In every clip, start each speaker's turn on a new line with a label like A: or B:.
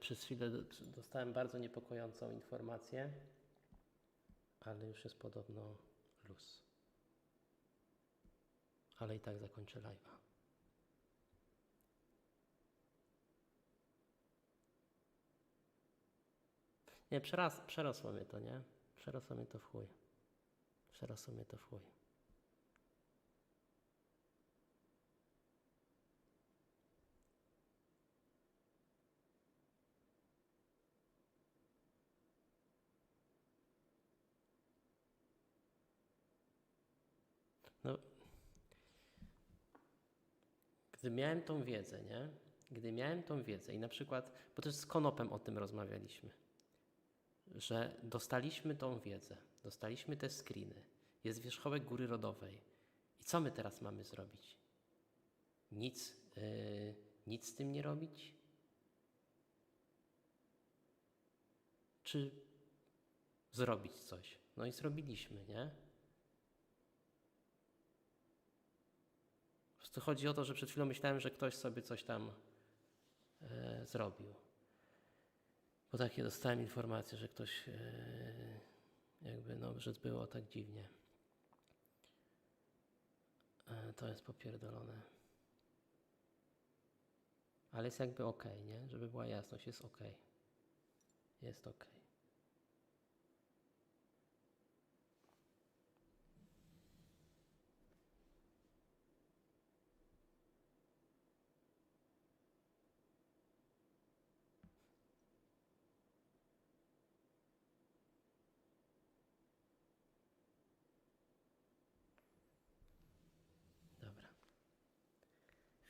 A: Przez chwilę do- dostałem bardzo niepokojącą informację, ale już jest podobno luz. Ale i tak zakończę live'a. Nie, przeras, przerosło mnie to, nie? Przerosło mnie to w chuj. Przerosło mnie to w chuj. No, gdy miałem tą wiedzę, nie? Gdy miałem tą wiedzę i na przykład, bo też z Konopem o tym rozmawialiśmy, że dostaliśmy tą wiedzę, dostaliśmy te screeny, jest wierzchołek góry rodowej. I co my teraz mamy zrobić? Nic, yy, nic z tym nie robić? Czy zrobić coś? No i zrobiliśmy, nie? Prostu chodzi o to, że przed chwilą myślałem, że ktoś sobie coś tam e, zrobił. Bo takie dostałem informację, że ktoś e, jakby, no, że było tak dziwnie. E, to jest popierdolone. Ale jest jakby ok, nie? Żeby była jasność, jest ok. Jest ok. Dobra.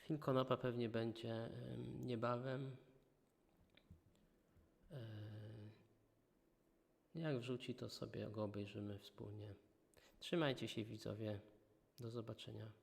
A: Film Konopa pewnie będzie em, niebawem. E, Jak wrzuci, to sobie go obejrzymy wspólnie. Trzymajcie się widzowie. Do zobaczenia.